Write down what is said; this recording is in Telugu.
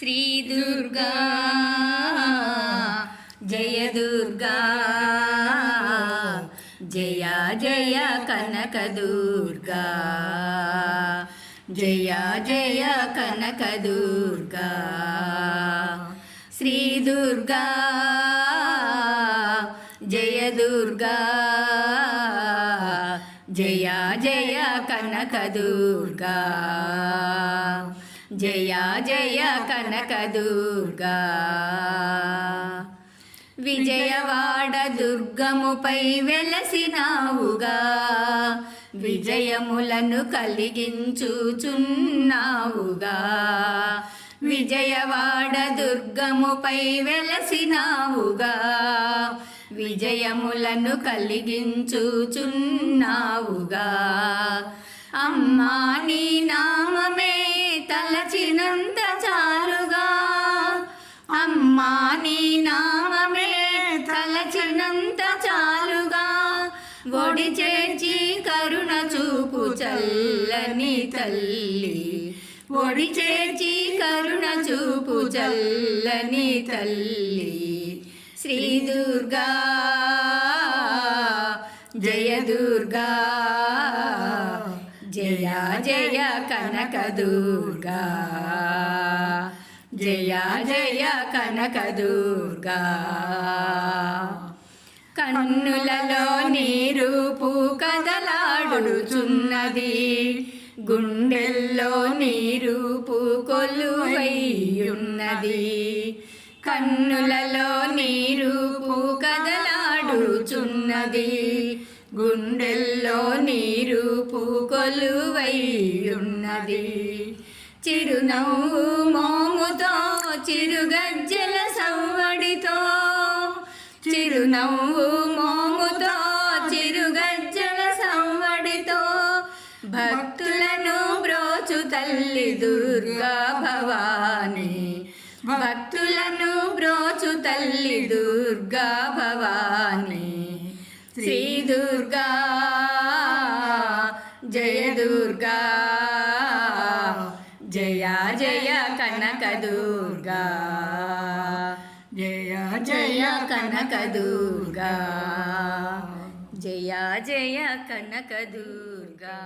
శ్రీ దుర్గా జయ దుర్గా జయ జయ కనక దుర్గా జయ జయ కనక దుర్గా శ్రీ దుర్గా జయ దుర్గా జయ జయ కనకదుర్గా విజయవాడ దుర్గముపై వెలసినావుగా. విజయములను కలిగించుచున్నావుగా. విజయవాడ దుర్గముపై వెలసినావుగా. విజయములను కలిగించుచున్నావుగా. అమ్మా అమ్మా నీ నామమే తలచినంత చాలుగా. ఒడి చేర్చి కరుణ చూపు చల్లని తల్లి. ఒడి చేర్చి కరుణ చూపు చల్లని తల్లి. శ్రీ దుర్గా జయ దుర్గా జయ జయ కనక దుర్గా జయ జయ కనకదుర్గా. కన్నులలో నీరూపు కదలాడుచున్నది. గుండెల్లో నీరూపు కొలువైయున్నది. కన్నులలో నీరూపు కదలాడుచున్నది. గుండెల్లో నీరూపు కొలువైయున్నది. చిరునవ్వు మోముతో చిరుగజ్జల సవ్వడితో. చిరునవ్వు మోముతో చిరుగజ్జల సవ్వడితో. భక్తులను బ్రోచు తల్లి దుర్గా భవాని. భక్తులను బ్రోచు తల్లి దుర్గా భవాని. శ్రీ దుర్గా జయ దుర్గా. జయ జయ కనక దుర్గా జయ జయ కనక దుర్గా జయ జయ కనక దుర్గా